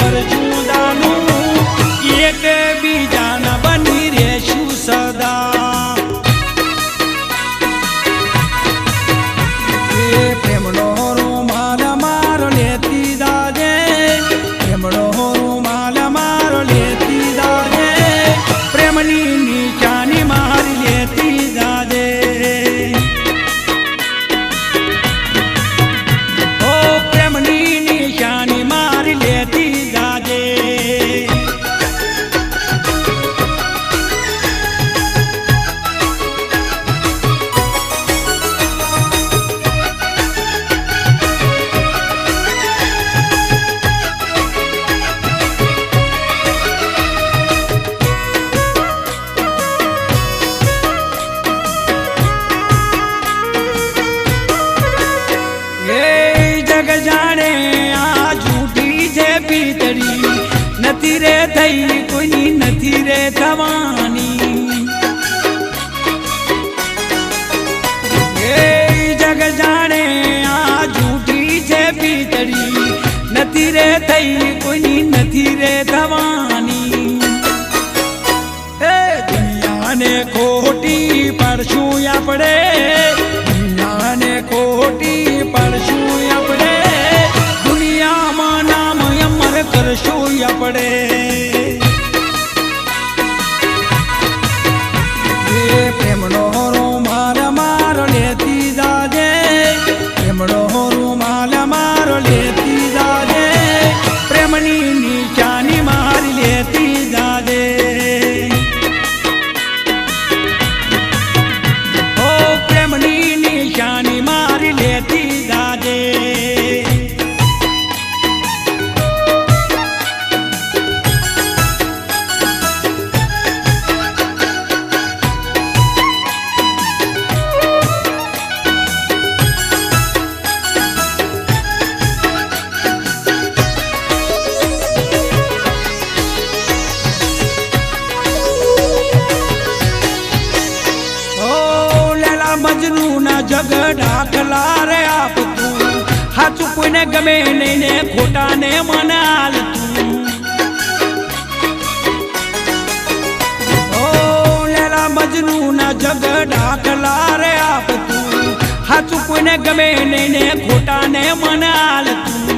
કરશું દાનું જગ જાણે આ જૂઠી છે પીતળી. નથી રે થઈ કોઈની નથી રે થવાની. એ જગ જાણે આ જૂઠી છે પીતળી. નથી રે થઈ કોઈની નથી રે થવાની. એ દુનિયાને ખોટી પડશું આપણે કરશું આપણે ખલા રે આપ તું હાચું કોઈને ગમે નહીં ને ખોટા ને મને હાલ મજનુ ના ઝગડા ખલા રે આપ તું હાચું કોઈને ગમે નહીં ને ખોટા ને મને હાલ તું